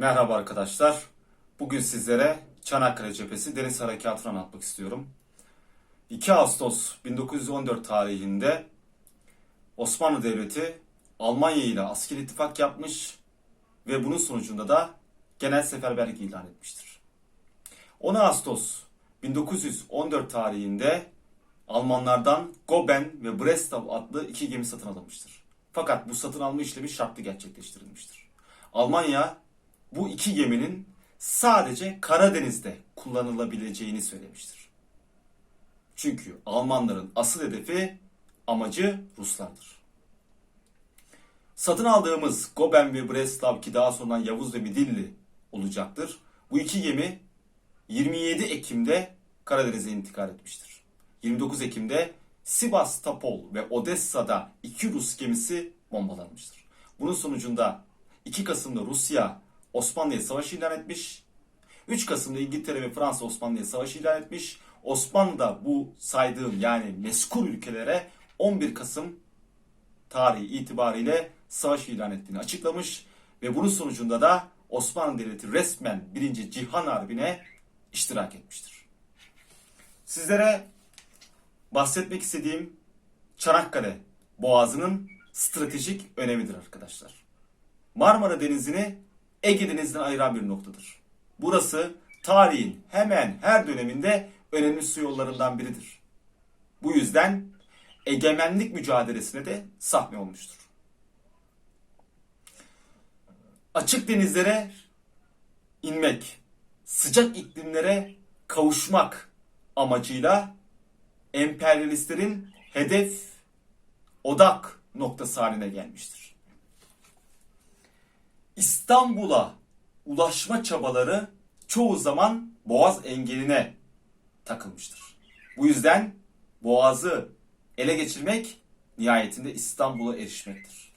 Merhaba arkadaşlar. Bugün sizlere Çanakkale Cephesi Deniz Harekatı'nı anlatmak istiyorum. 2 Ağustos 1914 tarihinde Osmanlı Devleti Almanya ile askeri ittifak yapmış ve bunun sonucunda da genel seferberlik ilan etmiştir. 10 Ağustos 1914 tarihinde Almanlardan Goben ve Breslau adlı iki gemi satın alınmıştır. Fakat bu satın alma işlemi şartlı gerçekleştirilmiştir. Almanya bu iki geminin sadece Karadeniz'de kullanılabileceğini söylemiştir. Çünkü Almanların asıl hedefi amacı Ruslardır. Satın aldığımız Goben ve Breslau ki daha sonra Yavuz ve Midilli olacaktır. Bu iki gemi 27 Ekim'de Karadeniz'e intikal etmiştir. 29 Ekim'de Sivastopol ve Odessa'da iki Rus gemisi bombalanmıştır. Bunun sonucunda 2 Kasım'da Rusya Osmanlı'ya savaş ilan etmiş. 3 Kasım'da İngiltere ve Fransa Osmanlı'ya savaş ilan etmiş. Osmanlı da bu saydığım yani meskur ülkelere 11 Kasım tarihi itibariyle savaş ilan ettiğini açıklamış ve bunun sonucunda da Osmanlı Devleti resmen 1. Cihan Harbi'ne iştirak etmiştir. Sizlere bahsetmek istediğim Çanakkale Boğazı'nın stratejik önemidir arkadaşlar. Marmara Denizi'ni Ege Denizi'nden ayıran bir noktadır. Burası tarihin hemen her döneminde önemli su yollarından biridir. Bu yüzden egemenlik mücadelesine de sahne olmuştur. Açık denizlere inmek, sıcak iklimlere kavuşmak amacıyla emperyalistlerin hedef odak noktası haline gelmiştir. İstanbul'a ulaşma çabaları çoğu zaman Boğaz engeline takılmıştır. Bu yüzden Boğaz'ı ele geçirmek nihayetinde İstanbul'a erişmektir.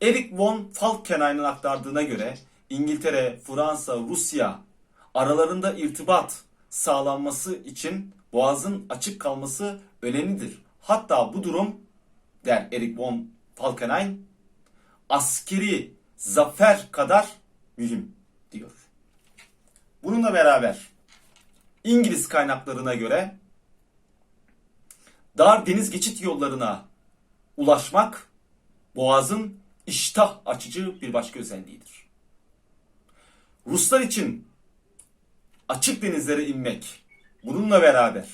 Eric von Falkenhayn'ın aktardığına göre İngiltere, Fransa, Rusya aralarında irtibat sağlanması için Boğaz'ın açık kalması önemlidir. Hatta bu durum der Eric von Falkenhayn askeri zafer kadar mühim diyor. Bununla beraber İngiliz kaynaklarına göre dar deniz geçit yollarına ulaşmak Boğaz'ın iştah açıcı bir başka özelliğidir. Ruslar için açık denizlere inmek bununla beraber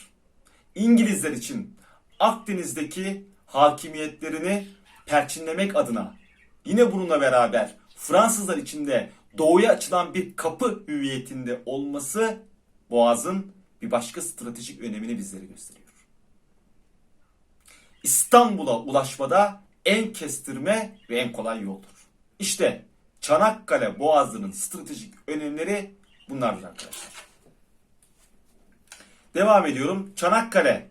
İngilizler için Akdeniz'deki hakimiyetlerini perçinlemek adına yine bununla beraber Fransızlar için de doğuya açılan bir kapı hüviyetinde olması Boğaz'ın bir başka stratejik önemini bizlere gösteriyor. İstanbul'a ulaşmada en kestirme ve en kolay yoldur. İşte Çanakkale Boğazı'nın stratejik önemleri bunlardır arkadaşlar. Devam ediyorum. Çanakkale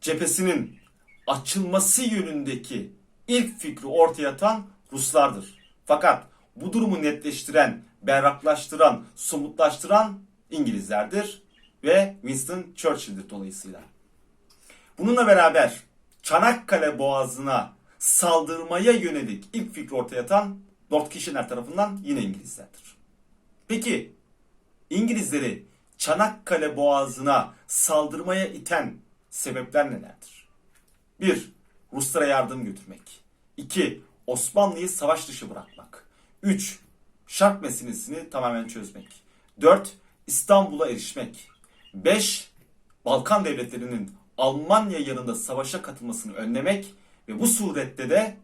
cephesinin açılması yönündeki ilk fikri ortaya atan Ruslardır. Fakat bu durumu netleştiren, berraklaştıran, somutlaştıran İngilizlerdir ve Winston Churchill'dir dolayısıyla. Bununla beraber Çanakkale Boğazı'na saldırmaya yönelik ilk fikri ortaya atan Lord Kitchener tarafından yine İngilizlerdir. Peki İngilizleri Çanakkale Boğazı'na saldırmaya iten sebepler nelerdir? 1. Ruslara yardım götürmek. 2. Osmanlı'yı savaş dışı bırakmak. 3. Şark meselesini tamamen çözmek. 4. İstanbul'a erişmek. 5. Balkan devletlerinin Almanya yanında savaşa katılmasını önlemek ve bu surette de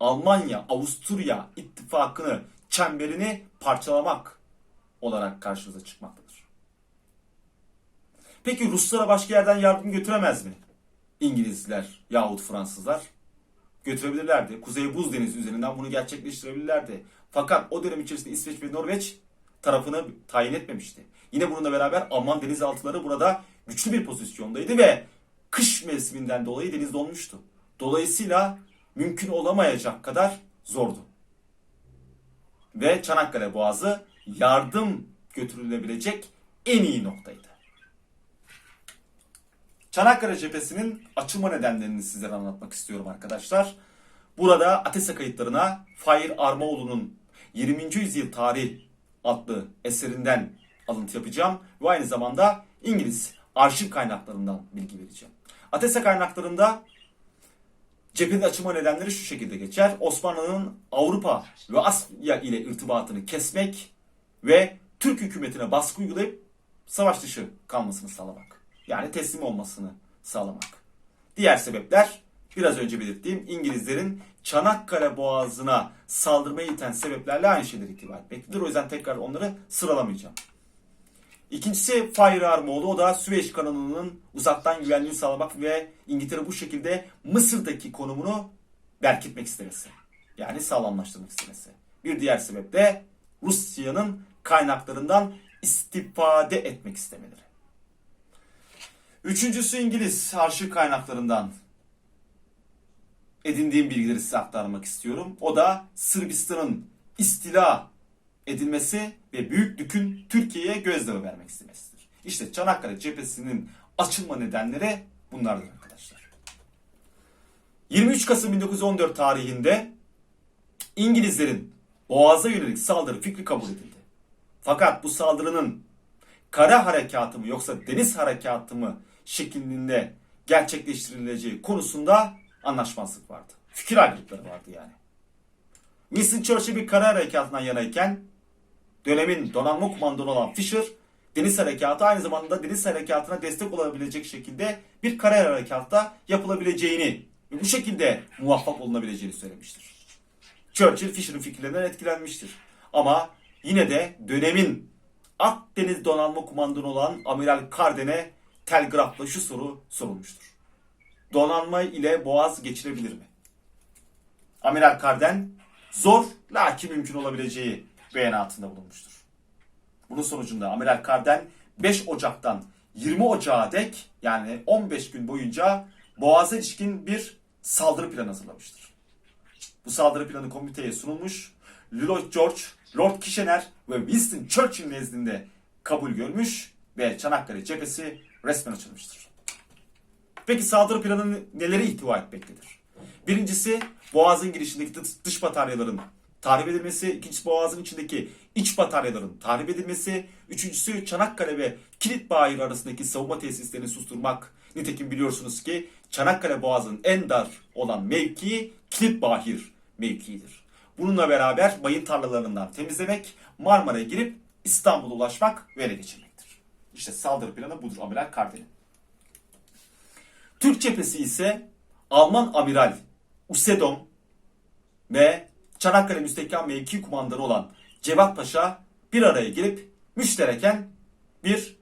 Almanya-Avusturya ittifakını, çemberini parçalamak olarak karşımıza çıkmaktadır. Peki Ruslara başka yerden yardım götüremez mi? İngilizler yahut Fransızlar götürebilirlerdi. Kuzey Buz Denizi üzerinden bunu gerçekleştirebilirlerdi. Fakat o dönem içerisinde İsveç ve Norveç tarafını tayin etmemişti. Yine bununla beraber Alman denizaltıları burada güçlü bir pozisyondaydı ve kış mevsiminden dolayı deniz donmuştu. Dolayısıyla mümkün olamayacak kadar zordu. Ve Çanakkale Boğazı yardım götürülebilecek en iyi noktaydı. Çanakkale cephesinin açılma nedenlerini sizlere anlatmak istiyorum arkadaşlar. Burada ATESA kayıtlarına Fahir Armaoğlu'nun 20. Yüzyıl Tarih adlı eserinden alıntı yapacağım ve aynı zamanda İngiliz arşiv kaynaklarından bilgi vereceğim. Atesa kaynaklarında cephede açılma nedenleri şu şekilde geçer. Osmanlı'nın Avrupa ve Asya ile irtibatını kesmek ve Türk hükümetine baskı uygulayıp savaş dışı kalmasını sağlamak. Yani teslim olmasını sağlamak. Diğer sebepler biraz önce belirttiğim İngilizlerin Çanakkale Boğazı'na saldırmaya iten sebeplerle aynı şeyleri itibar etmektedir. O yüzden tekrar onları sıralamayacağım. İkincisi firearm oldu. O da Süveyş kanalının uzaktan güvenliğini sağlamak ve İngiltere bu şekilde Mısır'daki konumunu berkitmek istemesi. Yani sağlamlaştırmak istemesi. Bir diğer sebep de Rusya'nın kaynaklarından istifade etmek istemeleri. Üçüncüsü İngiliz arşiv kaynaklarından edindiğim bilgileri size aktarmak istiyorum. O da Sırbistan'ın istila edilmesi ve Büyüklük'ün Türkiye'ye gözdağı vermek istemesidir. İşte Çanakkale cephesinin açılma nedenleri bunlardır arkadaşlar. 23 Kasım 1914 tarihinde İngilizlerin Boğaz'a yönelik saldırı fikri kabul edildi. Fakat bu saldırının kara harekatı mı yoksa deniz harekatı mı şeklinde gerçekleştirileceği konusunda anlaşmazlık vardı. Fikir ayrılıkları vardı yani. Winston Churchill bir kara harekatından yanayken dönemin donanma kumandanı olan Fisher deniz harekatı aynı zamanda deniz harekatına destek olabilecek şekilde bir kara harekatta yapılabileceğini ve bu şekilde muvaffak olunabileceğini söylemiştir. Churchill Fisher'ın fikirlerinden etkilenmiştir. Ama yine de dönemin Akdeniz donanma kumandanı olan Amiral Carden'e telgrafla şu soru sorulmuştur. Donanma ile boğaz geçirebilir mi? Amiral Carden zor lakin mümkün olabileceği beyanatında bulunmuştur. Bunun sonucunda Amiral Carden 5 Ocak'tan 20 Ocak'a dek yani 15 gün boyunca Boğaz'a ilişkin bir saldırı planı hazırlamıştır. Bu saldırı planı komiteye sunulmuş. Lloyd George, Lord Kitchener ve Winston Churchill nezdinde kabul görmüş ve Çanakkale cephesi resmen açılmıştır. Peki saldırı planı neleri ihtiva etmektedir? Birincisi Boğaz'ın girişindeki dış- bataryaların tahrip edilmesi, ikincisi Boğaz'ın içindeki iç bataryaların tahrip edilmesi, üçüncüsü Çanakkale ve Kilitbahir arasındaki savunma tesislerini susturmak. Nitekim biliyorsunuz ki Çanakkale Boğazı'nın en dar olan mevkii Kilitbahir mevkiidir. Bununla beraber mayın tarlalarından temizlemek, Marmara'ya girip İstanbul'a ulaşmak ve ele geçirmektir. İşte saldırı planı budur Amiral Kardel'in. Türk cephesi ise Alman amiral Usedom ve Çanakkale Müstehkem Mevki Kumandanı olan Cevat Paşa bir araya gelip müştereken bir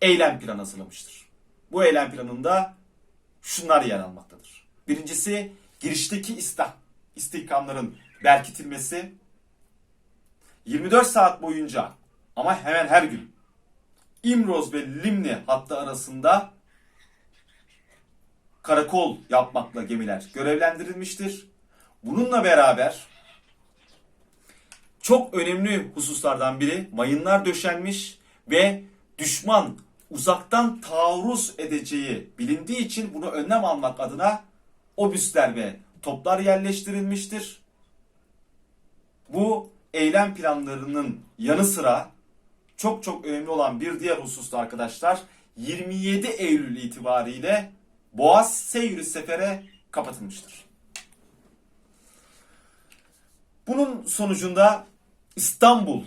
eylem planı hazırlamıştır. Bu eylem planında şunlar yer almaktadır. Birincisi girişteki istih- istihkamların berkitilmesi 24 saat boyunca ama hemen her gün İmroz ve Limni hattı arasında karakol yapmakla gemiler görevlendirilmiştir. Bununla beraber çok önemli hususlardan biri mayınlar döşenmiş ve düşman uzaktan taarruz edeceği bilindiği için bunu önlem almak adına obüsler ve toplar yerleştirilmiştir. Bu eylem planlarının yanı sıra çok çok önemli olan bir diğer hususta arkadaşlar 27 Eylül itibariyle Boğaz Seyri Sefere kapatılmıştır. Bunun sonucunda İstanbul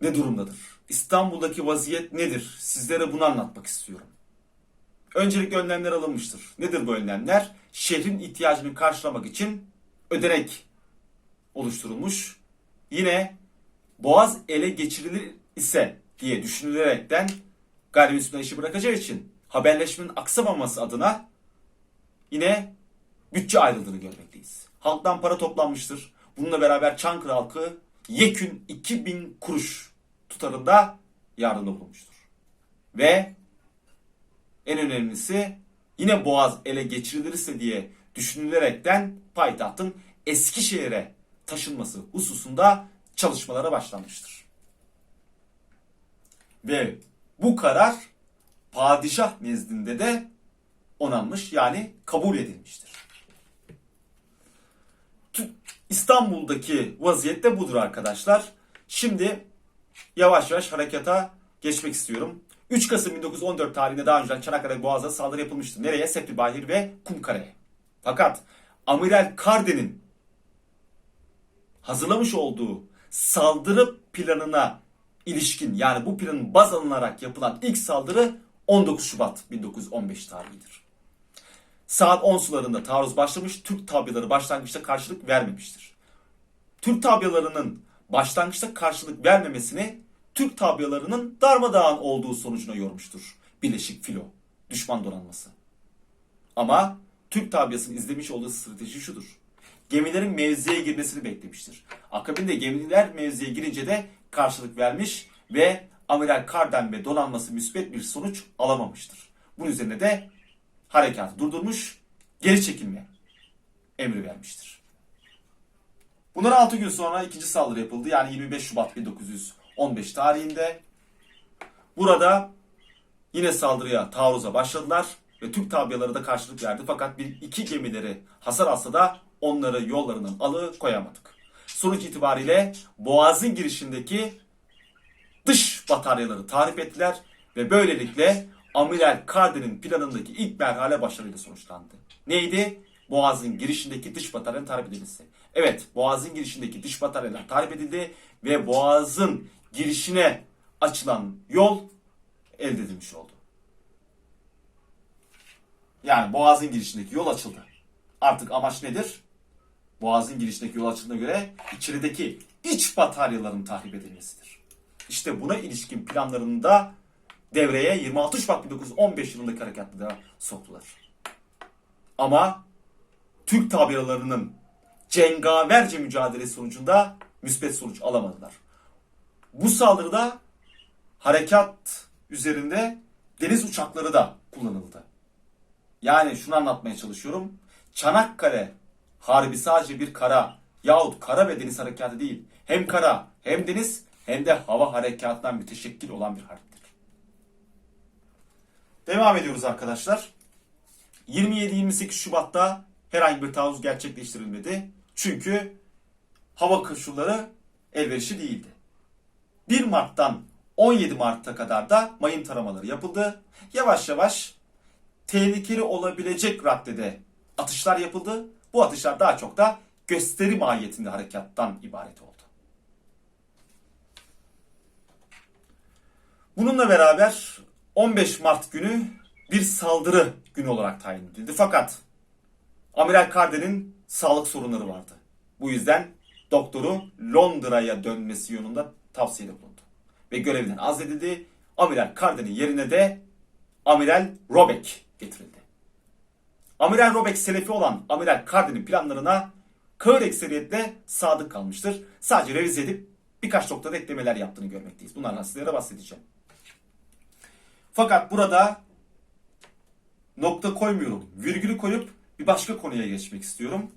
ne durumdadır? İstanbul'daki vaziyet nedir? Sizlere bunu anlatmak istiyorum. Öncelikle önlemler alınmıştır. Nedir bu önlemler? Şehrin ihtiyacını karşılamak için ödenek oluşturulmuş. Yine Boğaz ele geçirilir ise diye düşünülerekten gayrimüslimler işi bırakacağı için haberleşmenin aksamaması adına yine bütçe ayrıldığını görmekteyiz. Halktan para toplanmıştır. Bununla beraber Çankırı halkı yekün 2000 kuruş tutarında yardımda bulunmuştur. Ve en önemlisi yine Boğaz ele geçirilirse diye düşünülerekten payitahtın Eskişehir'e taşınması hususunda çalışmalara başlanmıştır. Ve bu karar padişah nezdinde de onanmış yani kabul edilmiştir. İstanbul'daki vaziyet de budur arkadaşlar. Şimdi yavaş yavaş harekata geçmek istiyorum. 3 Kasım 1914 tarihinde daha önce Çanakkale Boğazı'na saldırı yapılmıştı. Nereye? Sepri Bahir ve Kumkare'ye. Fakat Amiral Karden'in hazırlamış olduğu saldırı planına ilişkin yani bu planın baz alınarak yapılan ilk saldırı 19 Şubat 1915 tarihidir. Saat 10 sularında taarruz başlamış, Türk tabyaları başlangıçta karşılık vermemiştir. Türk tabyalarının başlangıçta karşılık vermemesini Türk tabyalarının darmadağın olduğu sonucuna yormuştur. Birleşik filo, düşman donanması. Ama Türk tabyasının izlemiş olduğu strateji şudur. Gemilerin mevziye girmesini beklemiştir. Akabinde gemiler mevziye girince de karşılık vermiş ve Amiral Karden ve donanması müsbet bir sonuç alamamıştır. Bunun üzerine de harekatı durdurmuş, geri çekilme emri vermiştir. Bundan 6 gün sonra ikinci saldırı yapıldı. Yani 25 Şubat 1915 tarihinde. Burada yine saldırıya, taarruza başladılar ve Türk tabyaları da karşılık verdi. Fakat bir iki gemileri hasar alsa da onları yollarından alı koyamadık. Sonuç itibariyle Boğaz'ın girişindeki dış bataryaları tahrip ettiler ve böylelikle Amiral Karden'in planındaki ilk merhale başarıyla sonuçlandı. Neydi? Boğaz'ın girişindeki dış bataryanın tahrip edilmesi. Evet, Boğaz'ın girişindeki dış bataryalar tahrip edildi ve Boğaz'ın girişine açılan yol elde edilmiş oldu. Yani Boğaz'ın girişindeki yol açıldı. Artık amaç nedir? Boğaz'ın girişindeki yol açıldığına göre içerideki iç bataryaların tahrip edilmesidir. İşte buna ilişkin planlarını da devreye 26 Şubat 1915 yılındaki harekatlıda soktular. Ama Türk tabiralarının cengaverce mücadele sonucunda müspet sonuç alamadılar. Bu saldırıda harekat üzerinde deniz uçakları da kullanıldı. Yani şunu anlatmaya çalışıyorum. Çanakkale Harbi sadece bir kara yahut kara ve deniz harekatı değil. Hem kara hem deniz hem de hava harekatından müteşekkil olan bir harptir. Devam ediyoruz arkadaşlar. 27-28 Şubat'ta herhangi bir taarruz gerçekleştirilmedi. Çünkü hava koşulları elverişli değildi. 1 Mart'tan 17 Mart'a kadar da mayın taramaları yapıldı. Yavaş yavaş tehlikeli olabilecek raddede atışlar yapıldı. Bu atışlar daha çok da gösteri mahiyetinde harekattan ibaret oldu. Bununla beraber 15 Mart günü bir saldırı günü olarak tayin edildi. Fakat Amiral Karden'in sağlık sorunları vardı. Bu yüzden doktoru Londra'ya dönmesi yönünde tavsiyede bulundu. Ve görevinden azledildi. Amiral Karden'in yerine de Amiral Robeck getirildi. Amiral Robeck Selefi olan Amiral Karden'in planlarına kağıt ekseriyetle sadık kalmıştır. Sadece revize edip birkaç noktada eklemeler yaptığını görmekteyiz. Bunlardan sizlere bahsedeceğim. Fakat burada nokta koymuyorum. Virgülü koyup bir başka konuya geçmek istiyorum.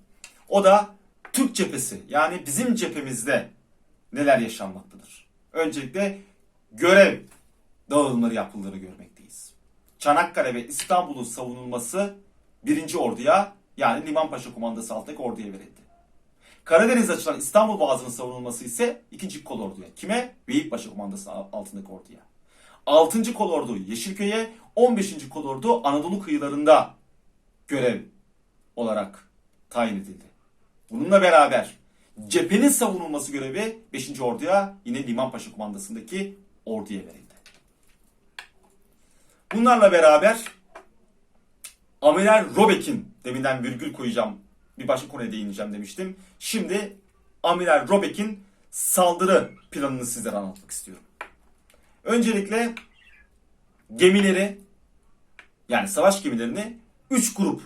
O da Türk cephesi yani bizim cephemizde neler yaşanmaktadır. Öncelikle görev dağılımları yapıldığını görmekteyiz. Çanakkale ve İstanbul'un savunulması 1. Orduya yani Limanpaşa Kumandası altındaki orduya verildi. Karadeniz açılan İstanbul Boğazı'nın savunulması ise 2. Kol Ordu'ya. Kime? Beylikpaşa Kumandası altındaki orduya. 6. Kol Ordu Yeşilköy'e, 15. Kol Ordu Anadolu kıyılarında görev olarak tayin edildi. Bununla beraber cephenin savunulması görevi 5. Ordu'ya yine Limanpaşa Kumandası'ndaki orduya verildi. Bunlarla beraber Amiral Robeck'in deminden virgül koyacağım bir başka konuya değineceğim demiştim. Şimdi Amiral Robeck'in saldırı planını sizlere anlatmak istiyorum. Öncelikle gemileri yani savaş gemilerini 3 grup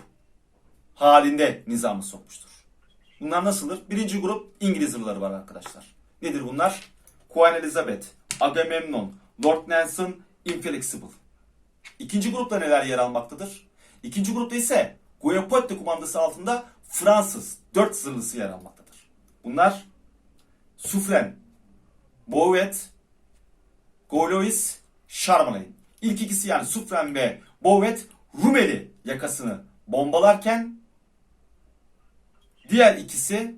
halinde nizamı sokmuştur. Bunlar nasıldır? Birinci grup İngiliz yılları var arkadaşlar. Nedir bunlar? Queen Elizabeth, Agamemnon, Lord Nelson, Inflexible. İkinci grupta neler yer almaktadır? İkinci grupta ise Guyapote kumandası altında Fransız dört zırhlısı yer almaktadır. Bunlar Sufren, Bouvet, Gaulois, Charlemagne. İlk ikisi yani Sufren ve Bouvet Rumeli yakasını bombalarken diğer ikisi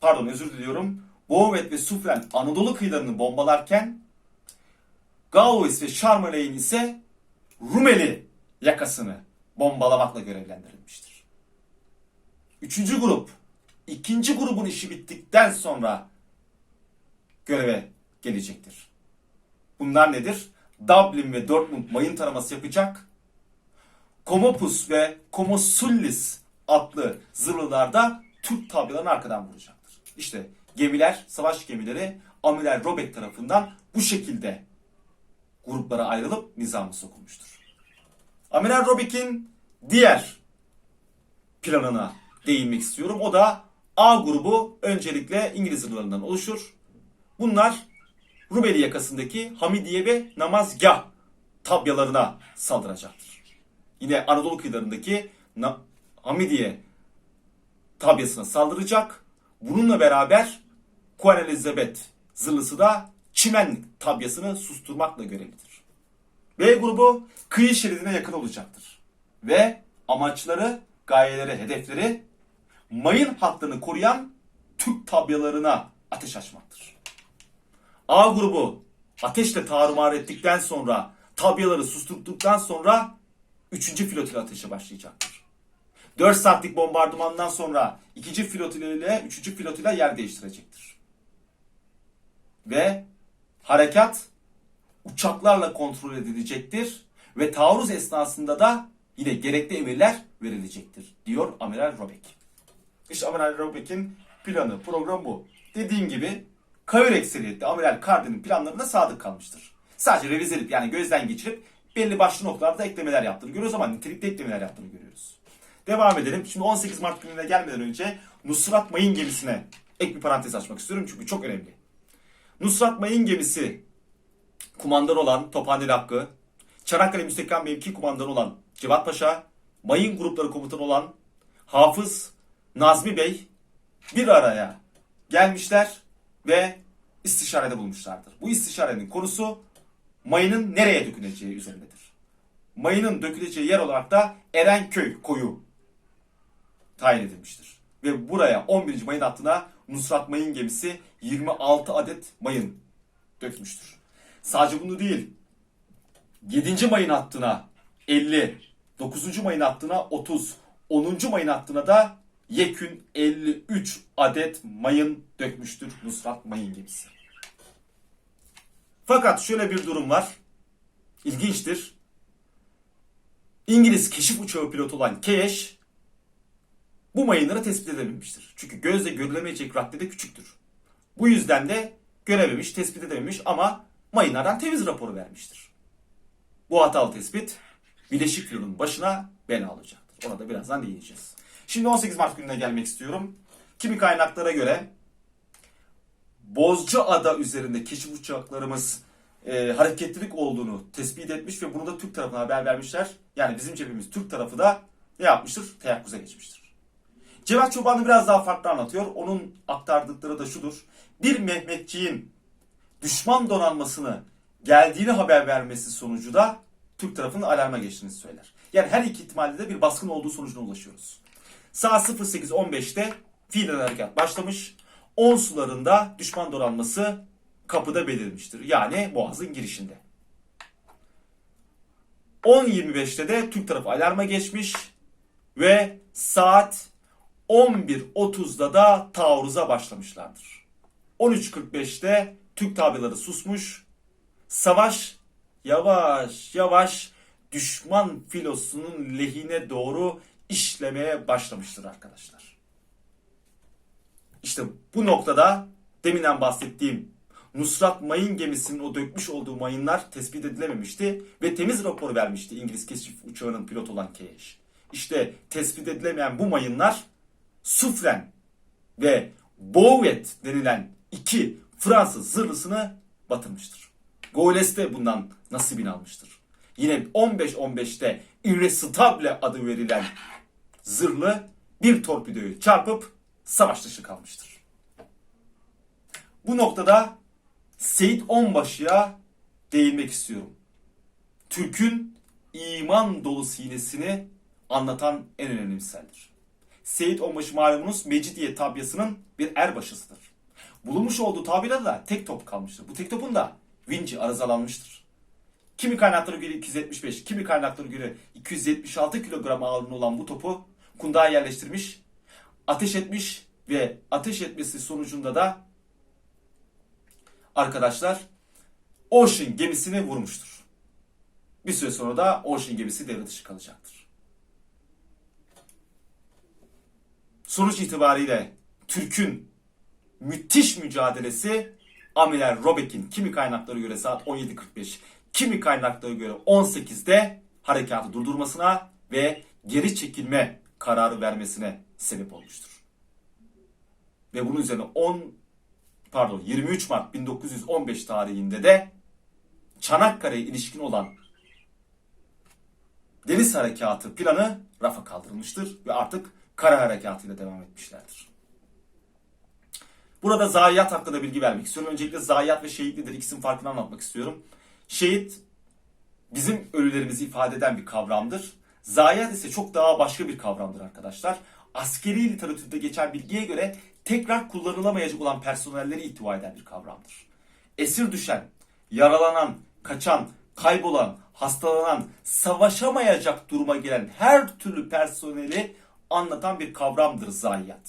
pardon özür diliyorum. Boğvet ve Sufren Anadolu kıyılarını bombalarken Gauis ve Şarmeleyn ise Rumeli yakasını bombalamakla görevlendirilmiştir. Üçüncü grup, ikinci grubun işi bittikten sonra göreve gelecektir. Bunlar nedir? Dublin ve Dortmund mayın taraması yapacak. Komopus ve Komosullis adlı zırhlılarda Türk tabyalarını arkadan vuracaktır. İşte gemiler, savaş gemileri Amiral Robek tarafından bu şekilde gruplara ayrılıp nizamı sokulmuştur. Amiral Robek'in diğer planına değinmek istiyorum. O da A grubu öncelikle İngiliz zırhlarından oluşur. Bunlar Rumeli yakasındaki Hamidiye ve Namazgah tabyalarına saldıracaktır. Yine Anadolu kıyılarındaki Na- Hamidiye tabyasına saldıracak. Bununla beraber Queen Elizabeth zırhlısı da Çimen tabyasını susturmakla görevlidir. B grubu kıyı şeridine yakın olacaktır. Ve amaçları, gayeleri, hedefleri mayın hattını koruyan Türk tabyalarına ateş açmaktır. A grubu ateşle tarumar ettikten sonra tabyaları susturduktan sonra 3. flotilla ateşe başlayacaktır. 4 saatlik bombardımandan sonra 2. flotilla ile 3. flotilla yer değiştirecektir. Ve harekat uçaklarla kontrol edilecektir ve taarruz esnasında da yine gerekli emirler verilecektir diyor Amiral Robek. İşte Amiral Robek'in planı, programı bu. Dediğim gibi kayır ekseriyetli Amiral Carden'in planlarına sadık kalmıştır. Sadece revize edip yani gözden geçirip belli başlı noktalarda eklemeler yaptığını görüyoruz ama nitelikli eklemeler yaptığını görüyoruz. Devam edelim. Şimdi 18 Mart gününe gelmeden önce Nusrat Mayın gemisine ek bir parantez açmak istiyorum çünkü çok önemli. Nusrat Mayın gemisi kumandan olan Tophaneli Hakkı, Çanakkale Müstehkem Mevki kumandanı olan Cevat Paşa, mayın grupları komutanı olan Hafız Nazmi Bey bir araya gelmişler ve istişarede bulmuşlardır. Bu istişarenin konusu mayının nereye döküleceği üzerindedir. Mayının döküleceği yer olarak da Erenköy koyu tayin edilmiştir. Ve buraya 11. mayın hattına Nusrat Mayın gemisi 26 adet mayın dökmüştür. Sadece bunu değil. 7. mayın hattına 50, 9. mayın hattına 30, 10. mayın hattına da yekün 53 adet mayın dökmüştür Nusrat Mayın gemisi. Fakat şöyle bir durum var. İlginçtir. İngiliz keşif uçağı pilotu olan Keyeş bu mayınları tespit edememiştir. Çünkü gözle görülemeyecek raddede küçüktür. Bu yüzden de görememiş, tespit edememiş ama mayınlardan temiz raporu vermiştir. Bu hatalı tespit Birleşik Filo'nun başına bela alacaktır. Ona da birazdan değineceğiz. Şimdi 18 Mart gününe gelmek istiyorum. Kimi kaynaklara göre Bozcaada üzerinde keşif uçaklarımız e, hareketlilik olduğunu tespit etmiş ve bunu da Türk tarafına haber vermişler. Yani bizim cephemiz Türk tarafı da ne yapmıştır? Teyakkuza geçmiştir. Cevat Çobanlı biraz daha farklı anlatıyor. Onun aktardıkları da şudur. Bir Mehmetçiğin düşman donanmasını geldiğini haber vermesi sonucu da Türk tarafının alarma geçtiğini söyler. Yani her iki ihtimalde de bir baskın olduğu sonucuna ulaşıyoruz. Saat 08.15'te fiilen harekat başlamış. 10 sularında düşman donanması kapıda belirmiştir. Yani boğazın girişinde. 10.25'te de Türk tarafı alarma geçmiş ve saat 11.30'da da taarruza başlamışlardır. 13.45'te Türk tabelaları susmuş. Savaş yavaş yavaş düşman filosunun lehine doğru işlemeye başlamıştır arkadaşlar. İşte bu noktada deminden bahsettiğim Nusrat Mayın gemisinin o dökmüş olduğu mayınlar tespit edilememişti ve temiz rapor vermişti İngiliz keşif uçağının pilot olan Keyeş. İşte tespit edilemeyen bu mayınlar Sufren ve Bouvet denilen iki Fransız zırhlısını batırmıştır. Gaules de bundan nasibini almıştır. Yine 15-15'te Irrestable adı verilen zırhlı bir torpidoyu çarpıp savaş dışı kalmıştır. Bu noktada Seyit Onbaşı'ya değinmek istiyorum. Türk'ün iman dolu sinesini anlatan en önemli misaldir. Seyit Onbaşı malumunuz Mecidiye tabyasının bir erbaşısıdır. Bulunmuş olduğu tabirada da tek top kalmıştır. Bu tek topun da vinci arızalanmıştır. Kimi kaynaklara göre 275, kimi kaynaklara göre 276 kilogram ağırlığında olan bu topu kundağa yerleştirmiş, ateş etmiş ve ateş etmesi sonucunda da arkadaşlar Ocean gemisini vurmuştur. Bir süre sonra da Ocean gemisi devre dışı kalacaktır. Sonuç itibariyle Türk'ün müthiş mücadelesi Amiral Robek'in kimi kaynaklara göre saat 17.45, kimi kaynaklara göre 18'de harekatı durdurmasına ve geri çekilme kararı vermesine sebep olmuştur. Ve bunun üzerine 10 pardon 23 Mart 1915 tarihinde de Çanakkale'ye ilişkin olan deniz harekatı planı rafa kaldırılmıştır ve artık kara harekatıyla devam etmişlerdir. Burada zayiat hakkında bilgi vermek istiyorum. Öncelikle zayiat ve şehit nedir? İkisinin farkını anlatmak istiyorum. Şehit bizim ölülerimizi ifade eden bir kavramdır. Zayiat ise çok daha başka bir kavramdır arkadaşlar. Askeri literatürde geçen bilgiye göre tekrar kullanılamayacak olan personelleri ihtiva eden bir kavramdır. Esir düşen, yaralanan, kaçan, kaybolan, hastalanan, savaşamayacak duruma gelen her türlü personeli anlatan bir kavramdır zayiat.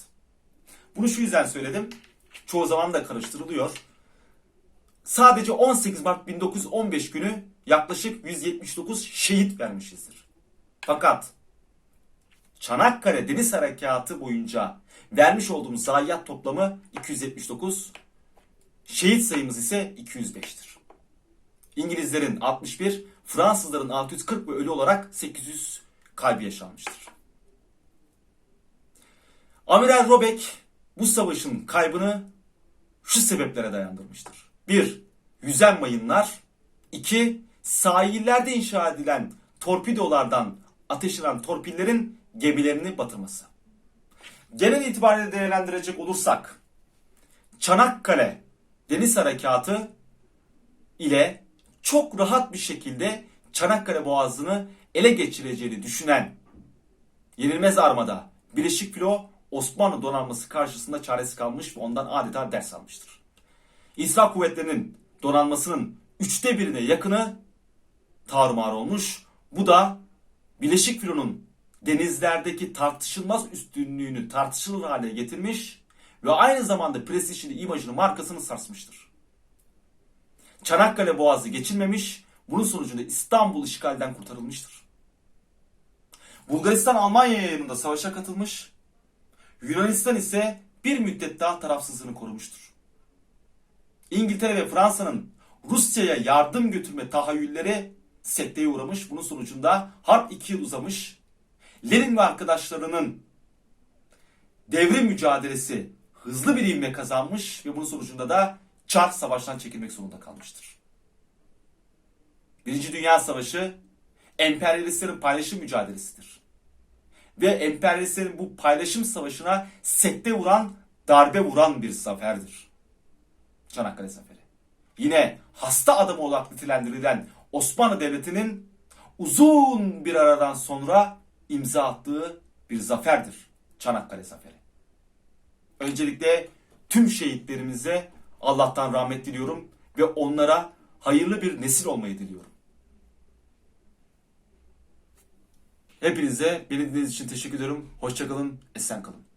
Bunu şu yüzden söyledim. Çoğu zaman da karıştırılıyor. Sadece 18 Mart 1915 günü yaklaşık 179 şehit vermişizdir. Fakat Çanakkale Deniz Harekatı boyunca vermiş olduğumuz zayiat toplamı 279, şehit sayımız ise 205'tir. İngilizlerin 61, Fransızların 640 ve ölü olarak 800 kaybı yaşanmıştır. Amiral Robek bu savaşın kaybını şu sebeplere dayandırmıştır. 1. Yüzen mayınlar. 2. Sahillerde inşa edilen torpidolardan ateş eden torpillerin gemilerini batırması. Genel itibariyle değerlendirecek olursak Çanakkale Deniz Harekatı ile çok rahat bir şekilde Çanakkale Boğazı'nı ele geçireceğini düşünen Yenilmez Armada Birleşik Filo Osmanlı donanması karşısında çaresiz kalmış ve ondan adeta ders almıştır. İsrail kuvvetlerinin donanmasının üçte birine yakını tarumar olmuş. Bu da Birleşik Filo'nun denizlerdeki tartışılmaz üstünlüğünü tartışılır hale getirmiş ve aynı zamanda prestijini, imajını, markasını sarsmıştır. Çanakkale Boğazı geçilmemiş, bunun sonucunda İstanbul işgalden kurtarılmıştır. Bulgaristan Almanya'ya yanında savaşa katılmış, Yunanistan ise bir müddet daha tarafsızlığını korumuştur. İngiltere ve Fransa'nın Rusya'ya yardım götürme tahayyülleri sekteye uğramış. Bunun sonucunda harp iki yıl uzamış. Lenin ve arkadaşlarının devrim mücadelesi hızlı bir ivme kazanmış ve bunun sonucunda da Çar savaştan çekilmek zorunda kalmıştır. Birinci Dünya Savaşı emperyalistlerin paylaşım mücadelesidir. Ve emperyalistlerin bu paylaşım savaşına sekte vuran, darbe vuran bir zaferdir. Çanakkale Zaferi. Yine hasta adamı olarak nitelendirilen Osmanlı Devleti'nin uzun bir aradan sonra imza attığı bir zaferdir. Çanakkale Zaferi. Öncelikle tüm şehitlerimize Allah'tan rahmet diliyorum ve onlara hayırlı bir nesil olmayı diliyorum. Hepinize beni dinlediğiniz için teşekkür ediyorum. Hoşçakalın, esen kalın.